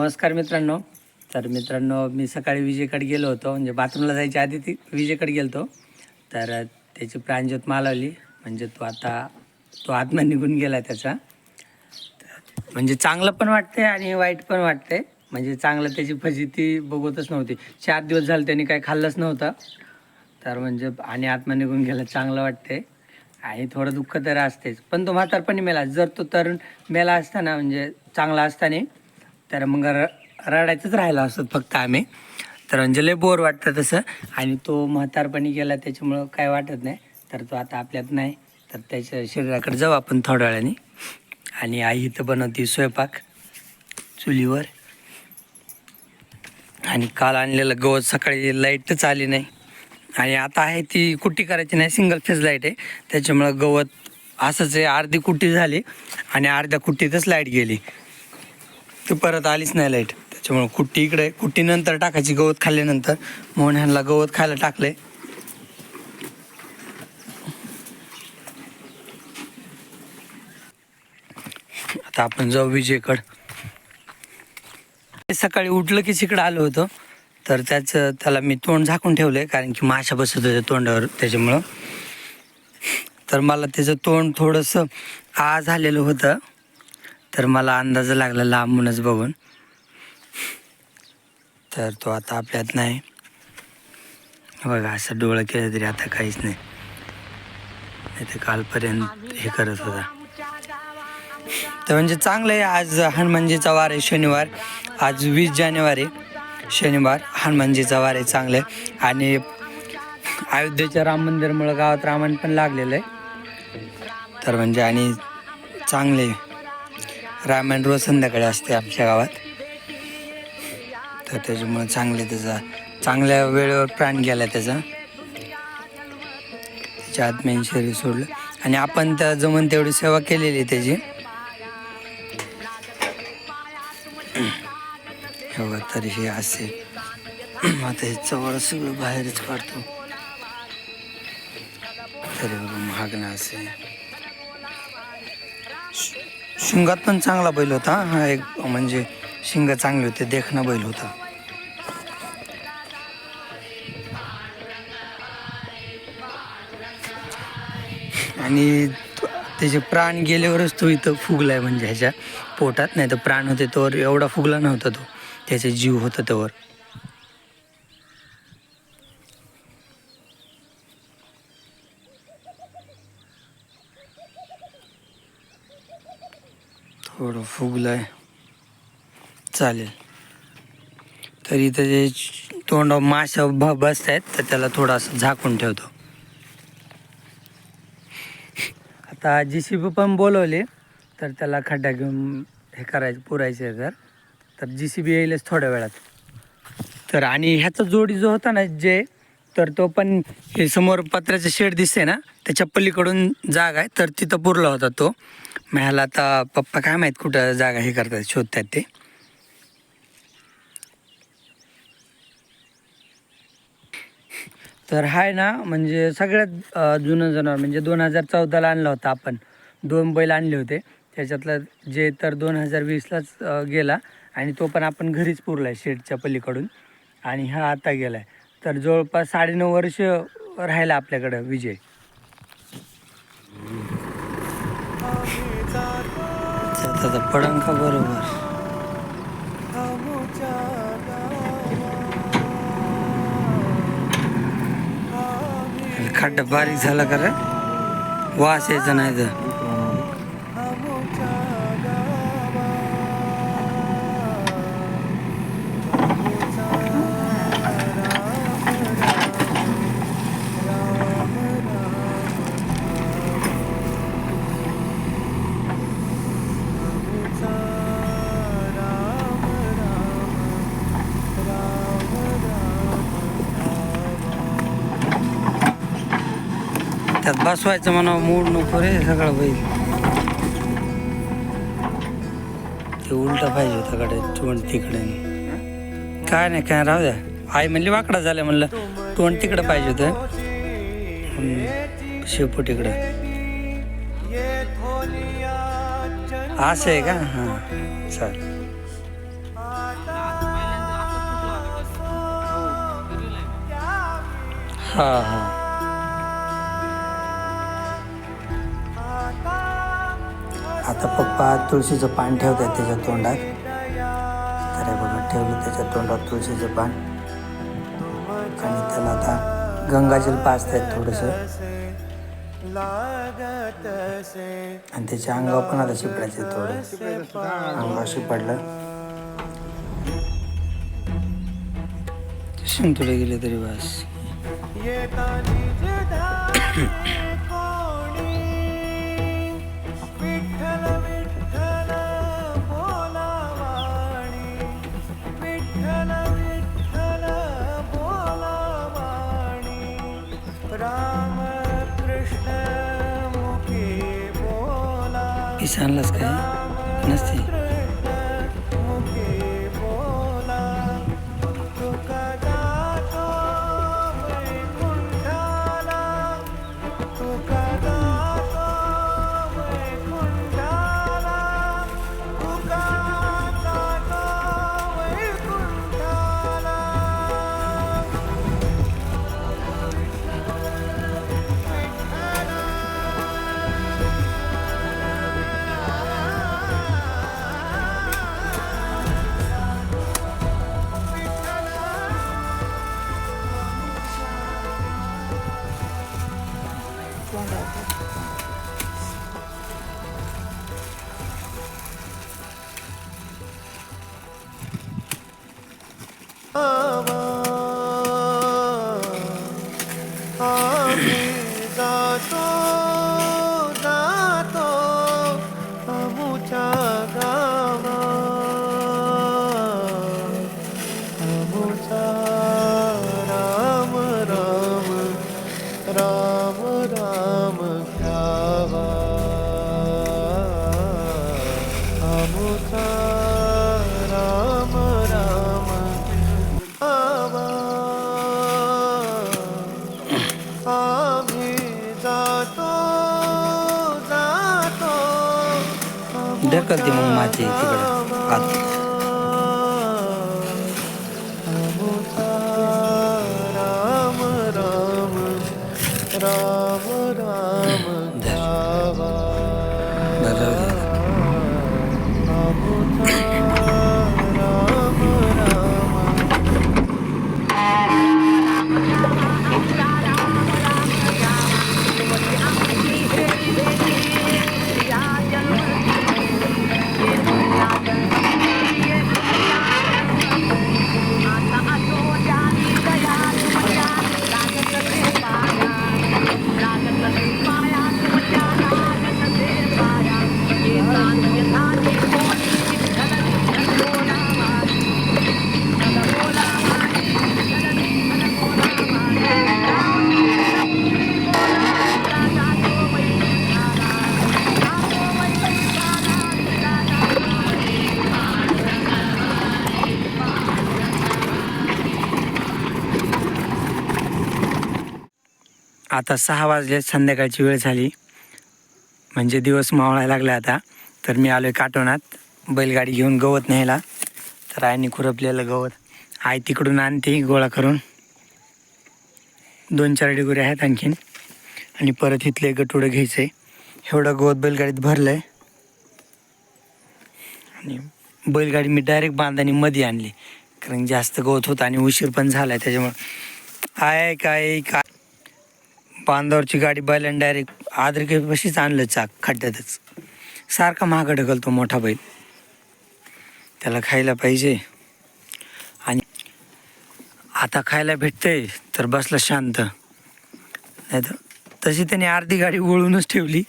नमस्कार मित्रांनो. तर मित्रांनो मी सकाळी विजेकडे गेलो होतो. म्हणजे बाथरूमला जायच्या आधी ती विजेकडे गेलो होतो तर त्याची प्राणज्योत मालवली. म्हणजे तो आता तो आत्मा निघून गेला त्याचा. म्हणजे चांगलं पण वाटते आणि वाईट पण वाटते म्हणजे चांगलं त्याची फजिती बघतच नव्हती. चार दिवस झाले त्यांनी काही खाल्लंच नव्हतं. तर म्हणजे आणि आत्मा निघून गेला. चांगलं वाटते आणि थोडं दुःख तर असतेच. पण तो म्हातारपणी मेला. जर तो तरुण मेला असताना म्हणजे चांगला असताना तर मग र रडायचंच राहिलं असत फक्त आम्ही. तर म्हणजे बोर वाटतं तसं. आणि तो म्हातारपणी गेला त्याच्यामुळं काय वाटत नाही. तर तो आता आपल्यात नाही. तर त्याच्या शरीराकडे जाऊ आपण थोड्या वेळाने आणि आई इथं बनवते स्वयंपाक चुलीवर. आणि काल आणलेलं गवत सकाळी लाईटच आली नाही. आणि आता आहे ती कुट्टी करायची नाही सिंगल फेज लाइट आहे. त्याच्यामुळं गवत असंच आहे अर्धी कुट्टी झाली. आणि अर्ध्या कुट्टीतच लाइट गेली. ती परत आलीच नाही लाइट. त्याच्यामुळं कुट्टी इकडे कुट्टीनंतर टाकायची गवत खाल्ल्यानंतर. म्हणून ह्यांना गवत खायला टाकले आता आपण जाऊ विजयकड सकाळी उठलं की तिकडं आलो होतो. तर त्याचं त्याला मी तोंड झाकून ठेवलं कारण की माशा बसत होत्या तोंडावर त्याच्यामुळं. तर मला त्याचं तोंड थोडंसं आ झालेलं होतं. तर मला अंदाज लागला लांबूनच बघून. तर तो आता आपल्यात नाही. बघा असं डोळं केलं तरी आता काहीच नाही. तर कालपर्यंत हे करत होता. तर म्हणजे चांगलं आहे आज हनुमानजीचा वार आहे शनिवार. आज वीस जानेवारी शनिवार हनुमानजीचा वार आहे चांगलं आहे. आणि अयोध्येच्या राम मंदिरमुळं गावात रामायण पण लागलेलं आहे. तर म्हणजे आणि चांगले रामायण रोज संध्याकाळी असते आमच्या गावात. तर त्याच्यामुळं चांगले त्याचा चांगल्या वेळेवर प्राण गेला त्याचा. त्याच्या आत्म्याने शरीर सोडलं. आणि आपण त्या जमून तेवढी सेवा केलेली आहे त्याची. एवढं तरी हे असे. आता हे चवळ सगळं बाहेरच काढतो. तरी बघा महागणं असे शिंगात पण चांगला बैल होता हा एक म्हणजे शिंग चांगले होते देखणा बैल होता. आणि त्याचे प्राण गेल्यावरच तो इथं फुगलाय म्हणजे ह्याच्या पोटात नाही तर प्राण होते तोवर एवढा फुगला नव्हता तो त्याचे जीव होता तोवर. थोडं फुगलाय. चालेल. तरी जे तोंड माशा ब बसत आहेत तर त्याला थोडासा झाकून ठेवतो. आता जी सी बी पण बोलवले तर त्याला खड्डा घेऊन हे करायचं पुरायचं आहे तर. तर जी सी बी येईलच थोड्या वेळात. तर आणि ह्याचा जोडी जो होता ना जे तर तो पण हे समोर पत्र्याचं शेड दिसते ना त्याच्या पलीकडून जागा आहे तर तिथं पुरला होता तो. मग आता पप्पा काय माहीत कुठं जागा हे करतात शोधतात ते. तर हाय ना म्हणजे सगळ्यात जुनं जनावर म्हणजे दोन हजार चौदाला आणला होता आपण. दोन बैल आणले होते. त्याच्यातलं जे तर दोन हजार वीसलाच गेला आणि तो पण आपण घरीच पुरला आहे शेडच्या पलीकडून. आणि हा आता गेला आहे तर जवळपास साडेनऊ वर्ष राहिला आपल्याकडं विजय. त्यात आता पडन का बरोबर खड्डा बारीक झाला का रे? वास यायचा नाही तर. त्यात बसवायचं म्हणा मूड नको रे सगळं बैल ते उलट पाहिजे होता कडे तोंड तिकडे. काय नाही काय राहू द्या. आई म्हणली वाकडा झाल्या म्हणलं. तोंड तिकडं पाहिजे होतं. शेपू तिकडं असं आहे का? हां चालेल हां हां. आता पप्पा तुळशीचं पान ठेवतात त्याच्या तोंडात तर बघा ठेवलं त्याच्या तोंडात तुळशीचं पान आणि त्याला आता गंगाजल पाचतायत थोडंसं आणि त्याच्या अंगावर पण आता शिपडायचं थोडं अंगावर शिपडलं शिंतुडे गेले तरी बस ఛానల్ సబ్స్క్రైబ్ నమస్తే ढकलते मग माती तिकडं आत. अमुचा राम राम आता सहा वाजले संध्याकाळची वेळ झाली. म्हणजे दिवस मावळायला लागला आता. तर मी आलो आहे काटोनात. बैलगाडी घेऊन गवत न्यायला. तर आईने खुरपलेलं गवत. आई तिकडून आणते गोळा करून. दोन चार डिगोरी आहेत आणखीन. आणि परत इथले गटुडं घ्यायचं आहे एवढं गवत बैलगाडीत भरलं आहे आणि बैलगाडी मी डायरेक्ट बांधानी मध्ये आणली. कारण जास्त गवत होतं आणि उशीर पण झाला आहे त्याच्यामुळं. आय काय काय? बांधावरची गाडी बैलांनी डायरेक्ट आदरकेपाशीच आणलं चाक खड्ड्यातच. सारखा महाग ढकलतो मोठा बैल. त्याला खायला पाहिजे. आणि आता खायला भेटतंय तर बसला शांत. नाही तर तशी त्याने अर्धी गाडी वळूनच ठेवली.